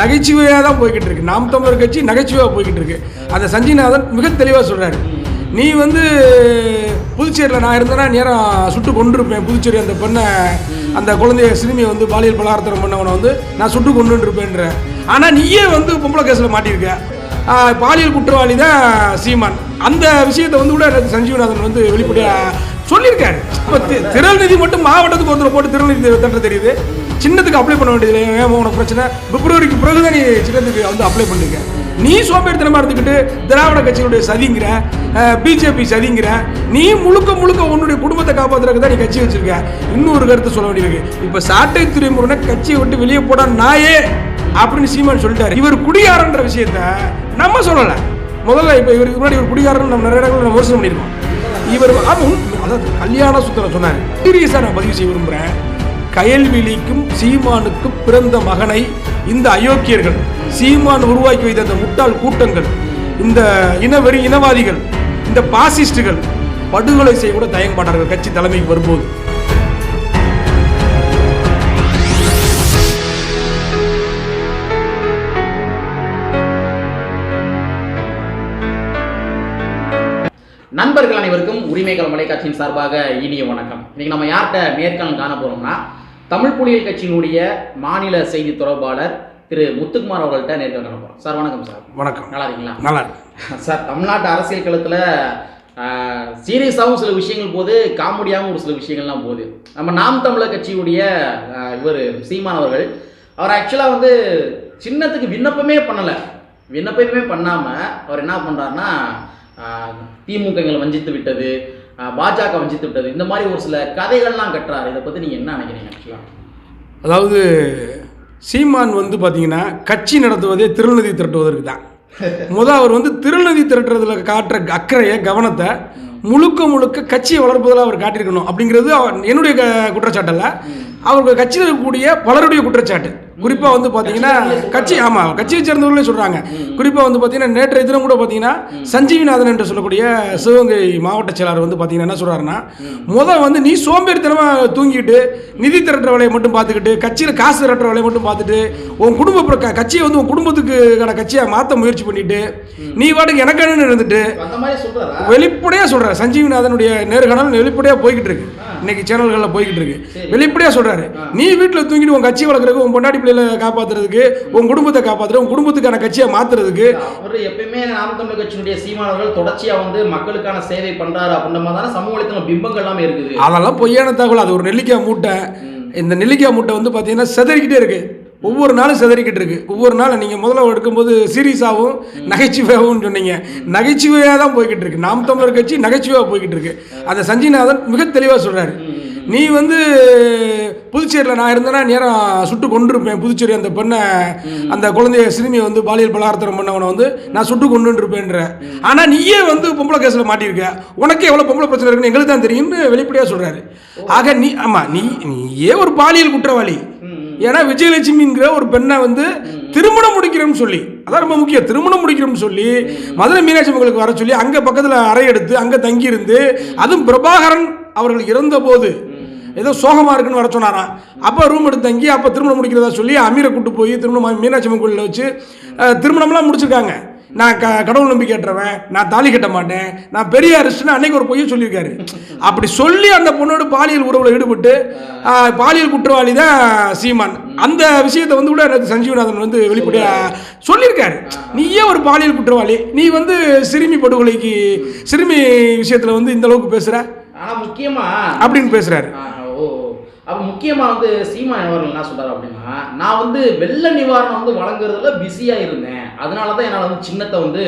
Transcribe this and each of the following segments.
நகைச்சுவையாக தான் போய்கிட்டு இருக்கு. நாம் தமிழர் கட்சி நகைச்சுவையாக போய்கிட்டு இருக்கு. அந்த சஞ்சய்நாதன் மிக தெளிவாக சொல்கிறாரு நீ வந்து புதுச்சேரியில் நான் இருந்தேன்னா நேரம் சுட்டு கொண்டிருப்பேன் புதுச்சேரி அந்த பெண்ணை அந்த குழந்தைய சிறுமியை வந்து பாலியல் பலாத்காரம் பண்ணவனை வந்து நான் சுட்டு கொண்டுருப்பேன்ற ஆனால் நீயே வந்து பொம்பளை கேஸில் மாட்டியிருக்க பாலியல் குற்றவாளி தான் சீமான். அந்த விஷயத்தை வந்து கூட சஞ்சீவநாதன் வந்து வெளிப்படையாக சொல்லியிருக்காரு. இப்போ திரள் நிதி மட்டும் மாவட்டத்துக்கு ஒருத்தர் போட்டு திரள் நிதி தெரியுது. சின்னத்துக்கு அப்ளை பண்ண வேண்டியது ஏன் உனக்கு பிரச்சனை? பிப்ரவரிக்கு பிறகு தான் நீ சின்னத்துக்கு வந்து அப்ளை பண்ணிருக்க. நீ சோம்பேறித்தனமாக இருந்துக்கிட்டு திராவிட கட்சிகளுடைய சதிங்கிற பிஜேபி சதிங்கிற நீ முழுக்க முழுக்க உன்னுடைய குடும்பத்தை காப்பாற்றுறதுக்கு தான் நீ கட்சி வச்சிருக்க. இன்னொரு கருத்து சொல்ல வேண்டியிருக்கு. இப்போ சாட்டை துறைமுருகனை கட்சியை விட்டு வெளியே போட நாயே அப்படின்னு சீமான் சொல்லிட்டாரு. இவர் குடியாரன்ற விஷயத்த நம்ம சொல்லலை. முதல்ல இப்போ இவருக்கு முன்னாடி இவர் குடிகாரன் நம்ம நிறைய இடங்கள் நம்ம விமர்சனம் பண்ணியிருக்கோம். இவர் ஆமா, அதாவது கல்யாண சுத்தரம் சொன்னேன். சீரியஸாக நான் பதிவு செய்ய விரும்புகிறேன் கயல்விழிக்கும் சீமானுக்கும் பிறந்த மகனை இந்த அயோக்கியர்கள் சீமான் உருவாக்கி வைத்த அந்த முட்டாள் கூட்டங்கள் இந்த இனவெறி இனவாதிகள் இந்த பாசிஸ்டுகள் படுகொலை செய்ய கூட தயங்க மாட்டார்கள் கட்சி தலைமைக்கு வரும்போது. நண்பர்கள் அனைவருக்கும் உரிமைகள் மலைக்காட்சியின் சார்பாக இனிய வணக்கம். இன்னைக்கு நம்ம யார்கிட்ட நேர்காணல் காண போறோம்னா தமிழ் புலிகள் கட்சியினுடைய மாநில செய்தி தொடர்பாளர் திரு முத்துக்குமார் அவர்கள்ட்ட நேர்காணல் காண போறோம். சார் வணக்கம் சார். வணக்கம். நல்லா இருக்கீங்களா? நல்லா இருக்கு. சார் தமிழ்நாட்டு அரசியல் களத்தில் சீரியஸாகவும் சில விஷயங்கள் போது காமெடியாகவும் ஒரு சில விஷயங்கள்லாம் போகுது. நம்ம நாம் தமிழர் கட்சியுடைய இவர் சீமான் அவர்கள் அவர் ஆக்சுவலாக வந்து சின்னத்துக்கு விண்ணப்பமே பண்ணலை. விண்ணப்பமே பண்ணாமல் அவர் என்ன பண்ணுறாருன்னா திமுகங்களை வஞ்சித்து விட்டது பாஜக வஞ்சித்து விட்டது. இந்த மாதிரி ஒரு சில கதைகள்லாம் கட்டுறாரு. இதை பற்றி நீங்கள் என்ன நினைக்கிறீங்க ஆக்சுவலாக அதாவது சீமான் வந்து பார்த்தீங்கன்னா கட்சி நடத்துவதே திருநதி திரட்டுவதற்கு தான். முத அவர் வந்து திருநதி திரட்டுறதுல காட்டுற அக்கறையை கவனத்தை முழுக்க முழுக்க கட்சியை வளர்ப்பதில் அவர் காட்டியிருக்கணும். அப்படிங்கிறது அவர் என்னுடைய க- குற்றச்சாட்டு அல்ல அவருக்கு கட்சியில் இருக்கக்கூடிய பலருடைய குற்றச்சாட்டு. குறிப்பாக வந்து பார்த்தீங்கன்னா கட்சி ஆமாம் கட்சியை சேர்ந்தவர்களே சொல்கிறாங்க குறிப்பாக வந்து பார்த்தீங்கன்னா நேற்றைய தினம் கூட பார்த்தீங்கன்னா சஞ்சீவிநாதன் என்று சொல்லக்கூடிய சிவகங்கை மாவட்ட செயலாளர் வந்து பார்த்தீங்கன்னா என்ன சொல்கிறாருன்னா முத வந்து நீ சோம்பேறித்தனமாக தூங்கிட்டு நிதி திரட்டுற வேலையை மட்டும் பார்த்துக்கிட்டு கட்சியில் காசு திரட்டுற வேலையை மட்டும் பார்த்துட்டு உன் குடும்ப கட்சியை வந்து உன் குடும்பத்துக்கு கட்சியை மாற்ற முயற்சி பண்ணிட்டு நீ வாட்டுக்கு எனக்கானு இருந்துட்டு வெளிப்படையாக சொல்கிறார் சஞ்சீவிநாதனுடைய நேர்காணல் வெளிப்படையாக போய்கிட்டு இருக்கு. இன்னைக்கு சேனல்களில் போய்கிட்டு இருக்கு. வெளிப்படையாக சொல்கிறாரு நீ வீட்டில் தூங்கிட்டு உன் கட்சி வளர்க்குறதுக்கு உன் பொண்டாட்டி பிள்ளைகளை காப்பாற்றுறதுக்கு உன் குடும்பத்தை காப்பாற்றுற உன் குடும்பத்துக்கான கட்சியை மாற்றுறதுக்கு அவர் எப்பயுமே நாம் தமிழர் கட்சியினுடைய சீமானவர்கள் தொடர்ச்சியா வந்து மக்களுக்கான சேவை பண்றாரு அப்படின்ற மாதிரி தானே சமூக வலைத்தள பிம்பங்கள் எல்லாமே இருக்குது. அதெல்லாம் பொய்யான தகவல். அது ஒரு நெல்லிக்காய் மூட்டை. இந்த நெல்லிக்காய் மூட்டை வந்து பார்த்தீங்கன்னா செதறிக்கிட்டே இருக்கு. ஒவ்வொரு நாளும் செதறிக்கிட்டு இருக்கு. ஒவ்வொரு நாளும் நீங்கள் முதல்ல எடுக்கும்போது சீரியஸாகவும் நகைச்சுவையாகவும் சொன்னீங்க. நகைச்சுவையாக தான் போய்கிட்டு இருக்கு. நாம் தமிழர் கட்சி நகைச்சுவையாக போய்கிட்டு இருக்கு. அந்த சஞ்சய்நாதன் மிக தெளிவாக சொல்கிறாரு நீ வந்து புதுச்சேரியில் நான் இருந்தேன்னா நேரம் சுட்டு கொண்டிருப்பேன் புதுச்சேரி அந்த பெண்ணை அந்த குழந்தைய சிறுமியை வந்து பாலியல் பலாத்காரம் பண்ணவனை வந்து நான் சுட்டு கொண்டுருப்பேன்ற ஆனால் நீயே வந்து பொம்பளை கேஸில் மாட்டியிருக்க. உனக்கு எவ்வளோ பொம்பளை பிரச்சனை இருக்குன்னு எங்களுக்கு தான் தெரியும்னு வெளிப்படையாக சொல்கிறாரு ஆக நீ ஆமாம் நீ நீயே ஒரு பாலியல் குற்றவாளி. ஏன்னா விஜயலட்சுமிங்கிற ஒரு பெண்ணை வந்து திருமணம் முடிக்கிறோம்னு சொல்லி அதான் ரொம்ப முக்கியம் திருமணம் முடிக்கிறோம்னு சொல்லி மதுரை மீனாட்சி மக்களுக்கு வர சொல்லி அங்கே பக்கத்தில் அறை எடுத்து அங்கே தங்கி இருந்து அதுவும் பிரபாகரன் அவர்கள் இறந்தபோது ஏதோ சோகமாக இருக்குன்னு வர சொன்னாராம். அப்போ ரூம் எடுத்து தங்கி அப்போ திருமணம் முடிக்கிறதா சொல்லி அமீரை கூட்டு போய் திருமணம் மீனாட்சி அம்மன் கோயிலில் வச்சு திருமணம்லாம் முடிச்சிருக்காங்க. நான் க கடவுள் நம்பிக்கை ஏற்றவன் நான் தாலி கட்ட மாட்டேன் நான் பெரிய அரிஸ்ட்னு அன்னைக்கு ஒரு பொய்யை சொல்லியிருக்காரு. அப்படி சொல்லி அந்த பொண்ணோட பாலியல் உறவில் ஈடுபட்டு பாலியல் குற்றவாளி தான் சீமான். அந்த விஷயத்தை வந்து கூட எனக்கு சஞ்சீவநாதன் வந்து வெளிப்படையாக சொல்லியிருக்காரு. நீயே ஒரு பாலியல் குற்றவாளி நீ வந்து சிறுமி படுகொலைக்கு சிறுமி விஷயத்தில் வந்து இந்த அளவுக்கு பேசுகிற ஆனா முக்கியமா அப்படின்னு பேசுகிறாரு அப்போ முக்கியமாக வந்து சீமான் அவர்கள் என்ன சொல்கிறார் அப்படின்னா நான் வந்து வெள்ள நிவாரணம் வந்து வழங்குறதுல பிஸியாக இருந்தேன். அதனால தான் என்னால் வந்து சின்னத்தை வந்து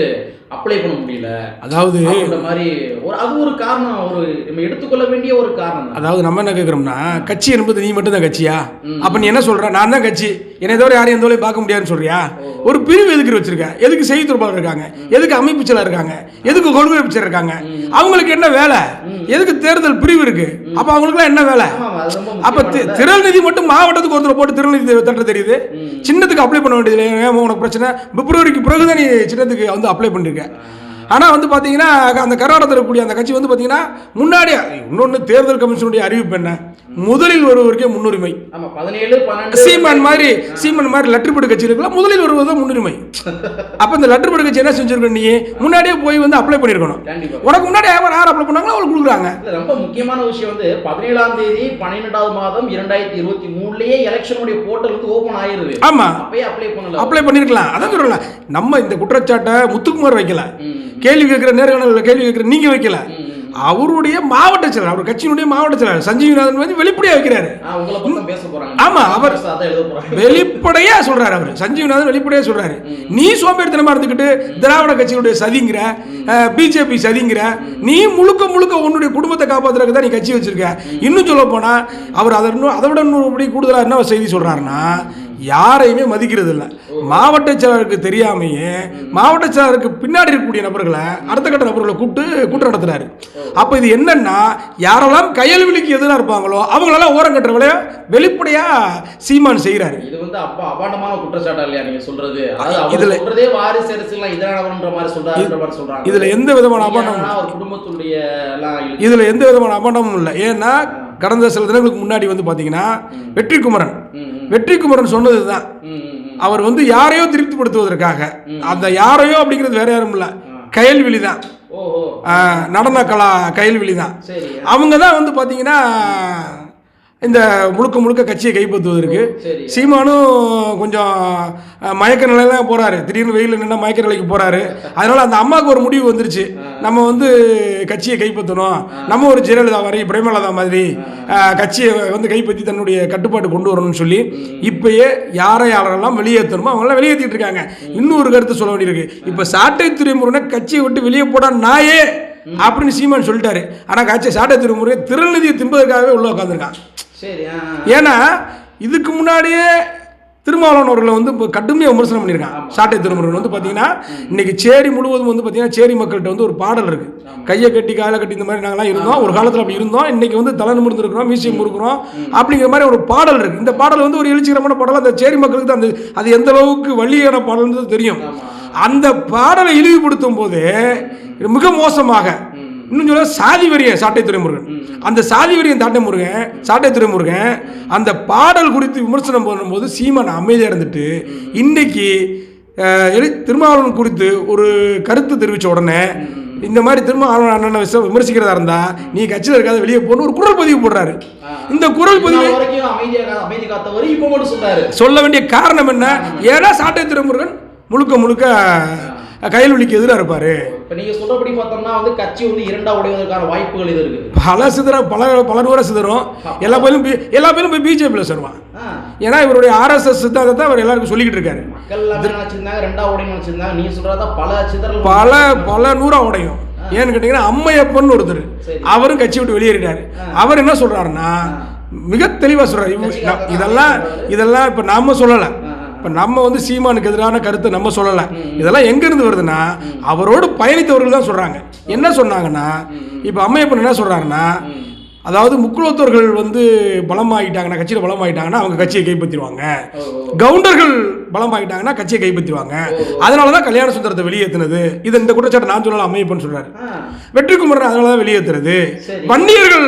அப்ளை பண்ண முடியல. அதாவது அப்படின்ற மாதிரி ஒரு அது ஒரு காரணம் ஒரு நம்ம எடுத்துக்கொள்ள வேண்டிய ஒரு காரணம் அதாவது நம்ம என்ன கேட்குறோம்னா கட்சி என்பது நீ மட்டும் தான் கட்சியா அப்ப நீ என்ன சொல்ற? நான் தான் கட்சி. என்னை தவிர யாரையும் எந்த வேலையும் பார்க்க முடியாதுன்னு சொல்றியா? ஒரு பிரிவு எதுக்கு வச்சிருக்க? எதுக்கு செய்தி தொடர்பாளர் இருக்காங்க? எதுக்கு அமைப்பு செயலர் இருக்காங்க? எதுக்கு கொள்கை அமைச்சர் இருக்காங்க? அவங்களுக்கு என்ன வேலை? எதுக்கு தேர்தல் பிரிவு இருக்கு? அப்ப அவங்களுக்குலாம் என்ன வேலை? அப்ப தி- முக்கியமானது. திரள் நிதி மட்டும் மாவட்டத்துக்கு ஒருத்தர் போட்டு திரள் நிதி தட்ட தெரியுது சின்னத்துக்கு அப்ளை பண்ண வேண்டியது உனக்கு பிரச்சனை? பிப்ரவரிக்கு பிறகு தான் நீ சின்னத்துக்கு வந்து அப்ளை பண்ணிருக்க. Hallelujah ஆனால் வந்து பார்த்தீங்கன்னா அந்த கர்நாடகத்தில் இருக்கக்கூடிய அந்த கட்சி வந்து பார்த்தீங்கன்னா முன்னாடியே இன்னொன்று தேர்தல் கமிஷனுடைய அறிவிப்பு என்ன? முதலில் வருவதற்கே முன்னுரிமை. சீமான் மாதிரி சீமான் மாதிரி லெட்டர்படி கட்சி இருக்குல்ல முதலில் வருவது முன்னுரிமை. அப்போ இந்த லெட்டர்படி கட்சி என்ன செஞ்சிருக்க நீ? முன்னாடியே போய் வந்து அப்ளை பண்ணியிருக்கணும் உனக்கு முன்னாடி யார் யார் அப்ளை பண்ணாங்களோ அவங்களுக்கு கொடுக்குறாங்க. ரொம்ப முக்கியமான விஷயம் வந்து பதினேழாம் தேதி பன்னிரெண்டாவது மாதம் இரண்டாயிரத்தி இருபத்தி மூணுலயே எலெக்ஷனுடைய போர்ட்டல் வந்து ஓபன் ஆயிருது. ஆமா. அப்ளை பண்ணல அப்ளை பண்ணிருக்கலாம். அதான் சொல்லல நம்ம இந்த குற்றச்சாட்டை முத்துக்குமார் வைக்கல. கேள்வி கேட்கிற நேர்காணல கேள்வி கேட்கிற நீங்க வைக்கல. அவருடைய மாவட்ட செயலர் அவர் கட்சியினுடைய மாவட்ட செயலர் சஞ்சீவிநாதன் வந்து வெளிப்படையா வைக்கிறாரு. ஆமா, அவர்- வெளிப்படையா சொல்றாரு அவர். சஞ்சீவிநாதன் வெளிப்படையா சொல்றாரு. நீ சோம்பேறித்தனமா இருந்துக்கிட்டு திராவிட கட்சியுடைய சதிங்கிற பிஜேபி சதிங்கிற நீ முழுக்க முழுக்க உன்னுடைய குடும்பத்தை காப்பாத்துறதுக்கு தான் நீ கட்சி வச்சிருக்க. இன்னும் சொல்ல போனா அவர் அதை இன்னும் அதை விட இன்னொரு படி கூடுதலா என்ன செய்தி சொல்றாருன்னா யாரையுமே மதிக்கிறது இல்லை மாவட்ட செயலருக்கு தெரியாமையே மாவட்ட செயலருக்கு பின்னாடி இருக்கக்கூடிய நபர்களை அடுத்த கட்ட நபர்களை கூப்பிட்டு கூட்டம் நடத்துறாரு. அப்போ இது என்னன்னா யாரெல்லாம் கையல்விழிக்கு எதிராக இருப்பாங்களோ அவங்களெல்லாம் ஓரம் கட்டுற வேலையை வெளிப்படையா சீமான் செய்கிறாரு இது வந்து அப்பா அபாண்டமான குற்றச்சாட்டா இல்லையா நீங்க சொல்றது? இதுல- சொல்றதே வாரிசு அரசியல் எதிரானவன்ற மாதிரி சொல்றாருன்ற மாதிரி சொல்றாங்க. இதுல எந்த விதமான அபாண்டமும் குடும்பத்துடைய இதுல எந்த விதமான அபாண்டமும் இல்லை. ஏன்னா கடந்த சில தினங்களுக்கு முன்னாடி வந்து பாத்தீங்கன்னா வெற்றிக்குமரன். ம், ம், வெற்றிக்குமரன் சொன்னது ம். அவர் வந்து யாரையோ திருப்திப்படுத்துவதற்காக. அந்த யாரையோ அப்படிங்கிறது வேற யாரும் இல்லை. கயல்விழி தான். நடன கலா கயல்விழி தான். அவங்க தான் வந்து பார்த்தீங்கன்னா இந்த முழுக்க முழுக்க கட்சியை கைப்பற்றுவதற்கு. சீமானும் கொஞ்சம் மயக்க நிலையில தான் போறாரு. திடீர்னு வெயிலில் நின்று மயக்க நிலைக்கு போறாரு. அதனால அந்த அம்மாவுக்கு ஒரு முடிவு வந்துருச்சு. நம்ம வந்து கட்சியை கைப்பற்றணும். நம்ம ஒரு ஜெயலலிதா மாதிரி பிரேமலதா மாதிரி கட்சியை வந்து கைப்பற்றி தன்னுடைய கட்டுப்பாட்டு கொண்டு வரணும்னு சொல்லி இப்பயே யாரை யாரெல்லாம் வெளியேற்றணுமோ அவங்களாம் வெளியேற்றிட்டு இருக்காங்க. இன்னொரு கருத்து சொல்ல வேண்டியிருக்கு. இப்போ சாட்டை துறைமுருகனை கட்சியை விட்டு வெளியே போடா நாயே அப்படின்னு சீமான் சொல்லிட்டாரு. ஆனால் கட்சி சாட்டை துறைமுருகன் திருநிதியை திம்பதற்காகவே உள்ள உட்காந்துருக்கான். ஏன்னா இதுக்கு முன்னாடியே திருமாவளவன் அவர்களை வந்து இப்போ கடுமையாக விமர்சனம் பண்ணியிருக்கான் சாட்டை திருமுருகன் வந்து பார்த்தீங்கன்னா இன்னைக்கு சேரி முழுவதும் வந்து பார்த்தீங்கன்னா சேரி மக்கள்கிட்ட வந்து ஒரு பாடல் இருக்கு. கையை கட்டி காலை கட்டி இந்த மாதிரி நாங்களாம் இருந்தோம். ஒரு காலத்தில் அப்படி இருந்தோம். இன்னைக்கு வந்து தலை நிமிர்ந்து இருக்கிறோம் மியூசியம் இருக்கிறோம் அப்படிங்கிற மாதிரி ஒரு பாடல் இருக்கு. இந்த பாடல் வந்து ஒரு எழுச்சிகரமான பாடல். அந்த சேரி மக்களுக்கு தான் அந்த அது எந்த அளவுக்கு வள்ளியான பாடல்ன்றது தெரியும். அந்த பாடலை இழிவுபடுத்தும் போது மிக மோசமாக இன்னும் சொல்ல சாதி வரியன் சாட்டை துறைமுருகன். அந்த சாதி வரியன் தாட்டை முருகன் சாட்டை துறைமுருகன் அந்த பாடல் குறித்து விமர்சனம் பண்ணும்போது சீமான் அமைதியாக இருந்துட்டு இன்னைக்கு திருமாவளவன் குறித்து ஒரு கருத்து தெரிவித்த உடனே இந்த மாதிரி திருமாவளவன் அண்ணனை விச- விமர்சிக்கிறதா இருந்தா நீ கட்சியில் இருக்காத வெளியே போகணும் ஒரு குரல் பதிவு போடுறாரு. இந்த குரல் பதிவு சொல்ல வேண்டிய காரணம் என்ன? ஏன்னா சாட்டை துறைமுருகன் முழுக்க முழுக்க கையல்வெளிக்கு எதிராக இருப்பாரு. இப்ப நீங்க சொல்றபடி பார்த்தோம்னா வந்து கட்சி வந்து இரண்டா உடைவதற்கான வாய்ப்புகள் இது இருக்குது. பல சிதற பல பல நூறு சிதறும். எல்லா பேரும் எல்லா பேரும் போய் பிஜேபியில் சேருவான். ஏன்னா இவருடைய ஆர்எஸ்எஸ் சித்தாந்தத்தை அவர் எல்லாருக்கும் சொல்லிக்கிட்டு இருக்காரு. மக்கள் நினைச்சிருந்தாங்க? ரெண்டா உடைன்னு நினைச்சிருந்தாங்க. நீ சொல்றதா பல சிதறல் பல பல நூறா உடையும். ஏன்னு கேட்டீங்கன்னா அம்மையப்பன் ஒருத்தர். அவரும் கட்சி விட்டு வெளியேறிட்டாரு. அவர் என்ன சொல்றாருன்னா மிக தெளிவா சொல்றாரு. இவ- கட்சிக்காக தான் இதெல்லாம். இதெல்லாம் இப்ப நாம சொல்லல. இப்ப நம்ம வந்து சீமானுக்கு எதிரான கருத்தை நம்ம சொல்லல. இதெல்லாம் எங்க இருந்து வருதுன்னா அவரோடு பயணித்தவர்கள் தான் சொல்றாங்க. என்ன சொன்னாங்கன்னா இப்ப அம்மையப்பன் என்ன சொல்றாருன்னா அதாவது முக்குலத்தோர்கள் வந்து பலமாயிட்டாங்கன்னா கட்சியில் பலமாயிட்டாங்கன்னா அவங்க கட்சியை கைப்பற்றிடுவாங்க. கவுண்டர்கள் பலமாயிட்டாங்கன்னா கட்சியை கைப்பற்றிடுவாங்க. அதனால தான் கல்யாண சுந்தரத்தை வெளியேற்றினது இது இந்த குற்றச்சாட்டை நான் சொல்லலாம் அம்மையப்பன் சொல்றாரு. ஆ, வெற்றிக்குமரன் அதனால தான் வெளியேற்றுறது. வன்னியர்கள்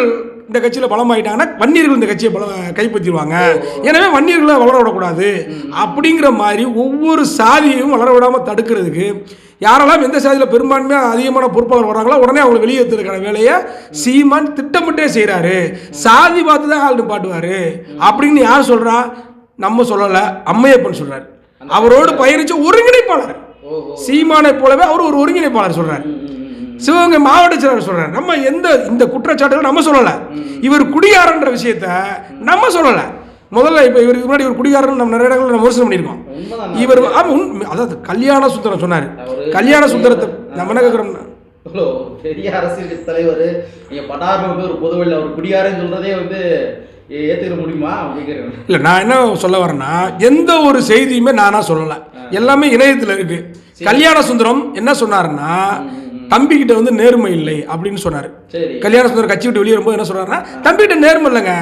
இந்த கட்சியில் பலமாயிட்டாங்கன்னா வன்னியர்கள் இந்த கட்சியை பல கைப்பற்றிடுவாங்க. எனவே வன்னியர்களை வளர விடக்கூடாது. அப்படிங்கிற மாதிரி ஒவ்வொரு சாதியையும் வளர விடாமல் தடுக்கிறதுக்கு யாரெல்லாம் எந்த சாதியில் பெரும்பான்மையாக அதிகமான பொறுப்பாளர் வராங்களோ உடனே அவங்களை வெளியேற்றுறதுக்கான வேலையை சீமான் திட்டமிட்டே செய்கிறாரு சாதி பார்த்து தான் ஆள் நிப்பாட்டுவார். அப்படின்னு யார் சொல்கிறா நம்ம சொல்லலை அம்மையப்பன் சொல்கிறார் அவரோடு பயணிச்ச ஒருங்கிணைப்பாளர். சீமானை போலவே அவர் ஒரு ஒருங்கிணைப்பாளர் சொல்கிறார். சிவகங்கை மாவட்ட செயலர் சொல்றாரு. நம்ம எந்த இந்த குற்றச்சாட்டுகள் நம்ம சொல்லல. இவர் குடிகாரன்ற விஷயத்த நம்ம சொல்லல. முதல்ல இப்ப இவருக்கு முன்னாடி ஒரு குடிகாரன் நம்ம நிறைய இடங்கள்ல நம்ம விமர்சனம் பண்ணியிருக்கோம். இவர் ஆமா உண்மை. அதாவது கல்யாண சுந்தரம் சொன்னாரு. கல்யாண சுந்தரத்தை நம்ம என்ன கேட்குறோம் ஹலோ பெரிய அரசியல் தலைவர். நீங்க படார்னு வந்து ஒரு பொதுவெளியில் அவர் குடியாரன்னு சொல்றதே வந்து ஏ- ஏத்துக்கிற முடியுமா? அப்படிங்கிறேன் இல்லை நான் என்ன சொல்ல வரேன்னா எந்த ஒரு செய்தியுமே நானா சொல்லலை. எல்லாமே இணையத்தில் இருக்கு. கல்யாண சுந்தரம் என்ன சொன்னாருன்னா தம்பிக்கிட்ட வந்து நேர்மை இல்லை அப்படின்னு சொன்னார். கல்யாண சுந்தரம் கட்சி விட்டு வெளியே வரும்போது என்ன சொல்றாருன்னா தம்பிகிட்ட நேர்மை இல்லைங்க.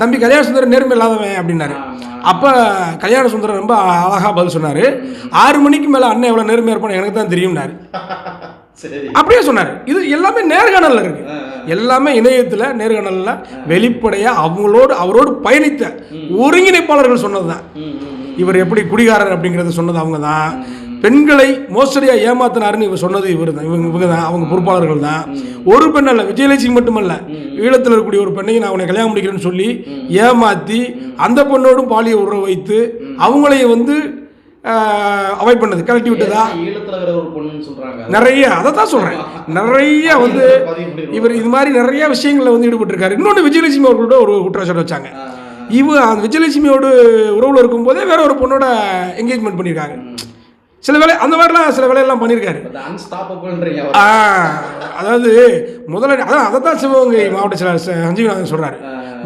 தம்பி கல்யாண சுந்தரம் நேர்மை இல்லாதவன் அப்படின்னாரு. அப்போ கல்யாண சுந்தரம் ரொம்ப அழகா பதில் சொன்னாரு. ஆறு மணிக்கு மேலே அண்ணன் எவ்வளோ நேர்மையாக இருப்பான்னு எனக்கு தான் தெரியும்னாரு. அப்படியே சொன்னார். இது எல்லாமே நேர்காணல்ல இருக்கு. எல்லாமே இணையத்தில் நேர்காணல்ல வெளிப்படையா அவங்களோடு அவரோடு பயணித்த ஒருங்கிணைப்பாளர்கள் ம், ம். இவர் எப்படி குடிகாரர் அப்படிங்கறத சொன்னது அவங்க தான் பெண்களை மோசடியா ஏமாத்தினாருன்னு இவர் சொன்னது இவர் தான் இவங்க இவங்க தான் அவங்க பொறுப்பாளர்கள் தான் ஒரு பெண் அல்ல விஜயலட்சுமி மட்டுமல்ல. ஈழத்தில் இருக்கக்கூடிய ஒரு பெண்ணையும் நான் உன்னை கல்யாணம் முடிக்கிறேன்னு சொல்லி ஏமாத்தி அந்த பெண்ணோடும் பாலிய உறவு வைத்து அவங்களையும் வந்து அவாய்ட் பண்ணது கழட்டி விட்டதா? நிறைய அதை தான் சொல்றேன். நிறைய வந்து. இவர் இது மாதிரி நிறைய விஷயங்களில் வந்து ஈடுபட்டிருக்காரு. இன்னொன்று விஜயலட்சுமி அவர்களோட ஒரு குற்றச்சாட்டு வச்சாங்க. இவ அந்த விஜயலட்சுமியோட உறவுல இருக்கும்போதே வேற ஒரு பொண்ணோட என்கேஜ்மெண்ட் பண்ணியிருக்காங்க சில வேலை அந்த மாதிரிலாம் சில வேலையெல்லாம் பண்ணியிருக்காரு. அதாவது முதல்ல அதான் அதை தான் சிவகங்கை மாவட்ட செயலாளர் ச- சஞ்சீவநாதன் சொல்றாரு.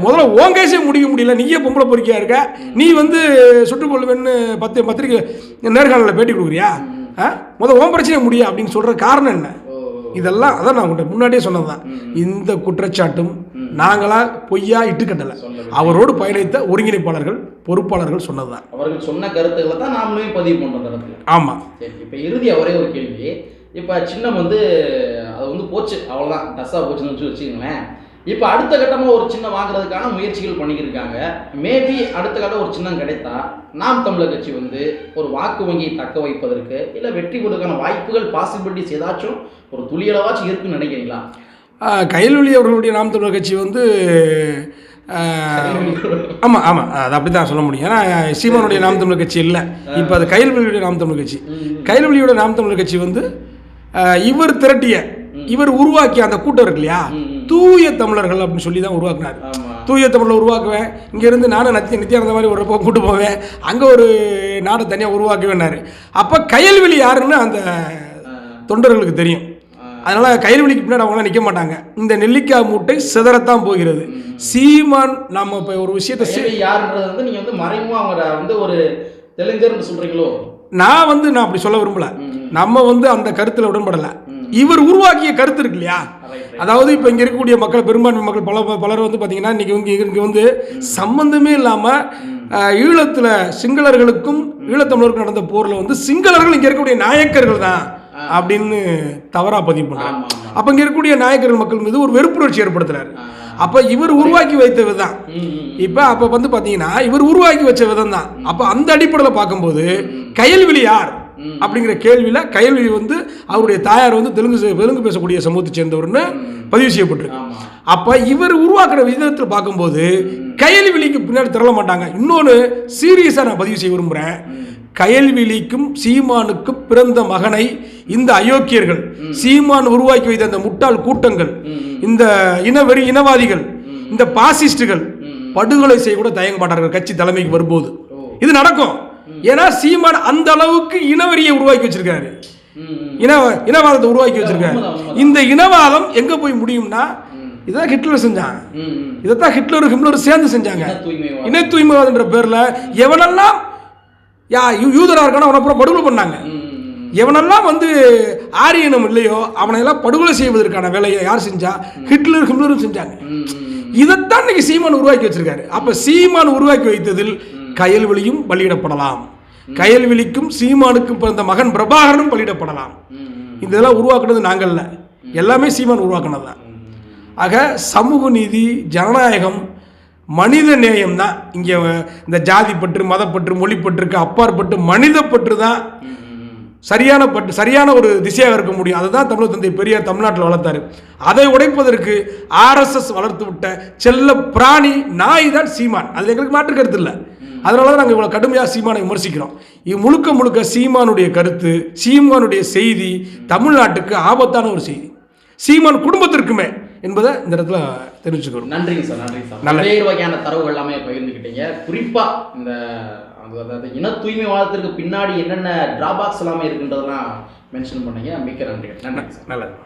முதல்ல உன் கேஸே முடிக்க முடியல நீயே பொம்பளை பொறுக்கியா இருக்க? நீ வந்து சுட்டுக்கொள்ளுவேன்னு பத்து பத்திரிக்கை நேர்காணலில் பேட்டி கொடுக்குறியா? முதல்ல உன் பிரச்சனை முடியும் அப்படின்னு சொல்ற காரணம் என்ன? இதெல்லாம் அதான் நான் உங்கள்கிட்ட முன்னாடியே சொன்னதுதான். இந்த குற்றச்சாட்டும் நாங்களா பொய்யா இட்டுக்கட்டல அவரோடு பயணித்த ஒருங்கிணைப்பாளர்கள் பொறுப்பாளர்கள் சொன்னதுதான். அவர்கள் சொன்ன கருத்துக்களை தான் நாமளும் பதிவு பண்றோம் அந்த இடத்துல ஆமா. சரி இப்போ இறுதியா ஒரே ஒரு கேள்வி. இப்போ சின்னம் வந்து அது வந்து போச்சு அவ்வளோதான் டஸ்ஸாக போச்சுன்னு வச்சு வச்சுக்கோங்களேன். இப்போ அடுத்த கட்டமாக ஒரு சின்னம் வாங்குறதுக்கான முயற்சிகள் பண்ணிக்கிருக்காங்க. மேபி அடுத்த கட்டம் ஒரு சின்னம் கிடைத்தா நாம் தமிழர் கட்சி வந்து ஒரு வாக்கு வங்கியை தக்க வைப்பதற்கு இல்லை வெற்றி பெறுவதற்கான வாய்ப்புகள் பாசிபிலிட்டிஸ் ஏதாச்சும் ஒரு துளியளவாச்சும் இருக்குன்னு நினைக்கிறீங்களா? கைல்வெளி அவர்களுடைய நாம் தமிழர் கட்சி வந்து ஆமாம் ஆமாம் அது அப்படி தான் சொல்ல முடியும். ஏன்னா சீமானுடைய நாம் தமிழர் கட்சி இல்லை. இப்போ அது கைல்வெளியுடைய நாம் தமிழர் கட்சி. கைல்வெளியோட நாம் தமிழர் கட்சி வந்து இவர் திரட்டிய இவர் உருவாக்கிய அந்த கூட்டம் இருக்கு இல்லையா? தூய தமிழர்கள் அப்படின்னு சொல்லி தான் உருவாக்குனார் தூய தமிழில் உருவாக்குவேன். இங்கேருந்து நானும் நத்தி நித்யானந்த மாதிரி ஒரு பக்கம் கூட்டு போவேன். அங்கே ஒரு நாடை தனியாக உருவாக்குவேன்னாரு. அப்போ கயல்வெளி யாருன்னு அந்த தொண்டர்களுக்கு தெரியும். அதனால கைல்வெளிக்கு பின்னாடி அவங்களாம் நிற்க மாட்டாங்க. இந்த நெல்லிக்காய் மூட்டை சிதறத்தான் போகிறது. சீமான் நம்ம இப்போ ஒரு விஷயத்தை யாருன்றது வந்து நீங்க வந்து மறைமுகமா அவங்கள வந்து ஒரு தெலுங்கர்னு சொல்றீங்களோ? நான் வந்து நான் அப்படி சொல்ல விரும்பல. நம்ம வந்து அந்த கருத்தில் உடன்படலை. இவர் உருவாக்கிய கருத்து இருக்கு இல்லையா? அதாவது இப்போ இங்கே இருக்கக்கூடிய மக்கள் பெரும்பான்மை மக்கள் பல பலர் வந்து பார்த்தீங்கன்னா இன்றைக்கி வந்து இங்கே வந்து சம்பந்தமே இல்லாமல் ஈழத்தில் சிங்களர்களுக்கும் ஈழத்தமிழருக்கும் நடந்த போரில் வந்து சிங்களர்கள் இங்கே இருக்கக்கூடிய நாயக்கர்கள் தான். அப்படின்னு தவறாக பதிவு ஆமா அப்போ இங்கே இருக்கக்கூடிய நாயக்கர்கள் மக்கள் மீது ஒரு வெறுப்புணர்ச்சி ஏற்படுத்துறாரு. அப்போ இவர் உருவாக்கி வைத்த விதம். இப்போ அப்போ வந்து பார்த்தீங்கன்னா இவர் உருவாக்கி வச்ச விதம் தான் அப்போ அந்த அடிப்படையில் பார்க்கும்போது கயல்விழி யார்? அப்படிங்கிற கேள்வியில் கயல்விழி வந்து அவருடைய தாயார் வந்து தெலுங்கு தெலுங்கு பேசக்கூடிய சமூகத்தை சேர்ந்தவர்னு பதிவு செய்யப்பட்டிருக்கு. அப்போ இவர் உருவாக்குற விதத்தில் பார்க்கும்போது கயல்விழிக்கு பின்னாடி திரள மாட்டாங்க. இன்னொன்று சீரியஸாக நான் பதிவு செய்ய விரும்புகிறேன் கயல்விழிக்கும் சீமானுக்கும் பிறந்த மகனை இந்த அயோக்கியர்கள் சீமான் உருவாக்கி வைத்த அந்த முட்டாள் கூட்டங்கள் இந்த இனவெறி இனவாதிகள் இந்த பாசிஸ்டுகள் படுகொலை செய்ய கூட தயங்க மாட்டார்கள் கட்சி தலைமைக்கு வரும்போது. இது நடக்கும். ஏன்னா சீமான் அந்த அளவுக்கு இனவெறியை உருவாக்கி வச்சிருக்காரு. இன இனவாதத்தை உருவாக்கி வச்சிருக்காரு. இந்த இனவாதம் எங்க போய் முடியும்னா இதான் ஹிட்லர் செஞ்சான். இதைத்தான் ஹிட்லரும் ஹிம்லரும் சேர்ந்து செஞ்சாங்க. இன தூய்மைவாதம். இன தூய்மைவாதன்ற பேர்ல எவனெல்லாம் யா யூ- யூதரா இருக்கானோ அவனை அப்புறம் படுகொலை பண்ணாங்க. எவனெல்லாம் வந்து ஆரியனம் இல்லையோ அவனை எல்லாம் படுகொலை செய்வதற்கான வேலையை யார் செஞ்சா? ஹிட்லர் ஹிம்லரும் செஞ்சாங்க. இதைத்தான் இன்னைக்கு சீமான் உருவாக்கி வச்சிருக்காரு. அப்ப சீமான் உருவாக்கி வைத்ததில் கயல்வெளியும் பலியிடப்படலாம். கயல்வெளிக்கும் சீமானுக்கும் பிறந்த மகன் பிரபாகரனும் பலியிடப்படலாம். இதெல்லாம் உருவாக்குனது நாங்கள்ல. எல்லாமே சீமான் உருவாக்குனது தான். ஆக சமூக நீதி ஜனநாயகம் மனித நேயம் தான் இங்கே இந்த ஜாதி பற்று மதப்பற்று மொழிப்பற்றுக்கு அப்பாற்பட்டு பற்று தான் சரியான பட்டு சரியான ஒரு திசையாக இருக்க முடியும். அதுதான் தமிழர் தந்தை பெரியார் தமிழ்நாட்டில் வளர்த்தாரு. அதை உடைப்பதற்கு ஆர்எஸ்எஸ் வளர்த்து விட்ட செல்ல பிராணி நாய் தான் சீமான். அது எங்களுக்கு மாற்று கருத்து இல்லை. அதனால தான் நாங்கள் இவ்வளோ கடுமையாக சீமானை விமர்சிக்கிறோம். இது முழுக்க முழுக்க சீமானுடைய கருத்து சீமானுடைய செய்தி தமிழ்நாட்டுக்கு ஆபத்தான ஒரு செய்தி. சீமான் குடும்பத்திற்குமே என்பதை இந்த இடத்துல தெரிவிச்சுக்கிறோம் நன்றிங்க சார் நன்றிங்க சார். பல்வேறு வகையான தரவுகள் எல்லாமே பகிர்ந்துக்கிட்டீங்க குறிப்பா இந்த அதாவது இன தூய்மைவாதத்திற்கு பின்னாடி என்னென்ன டிராபாக்ஸ் எல்லாமே இருக்குன்றதெல்லாம் மென்ஷன் பண்ணீங்க. மிக்க நன்றி நன்றி சார். நல்லது.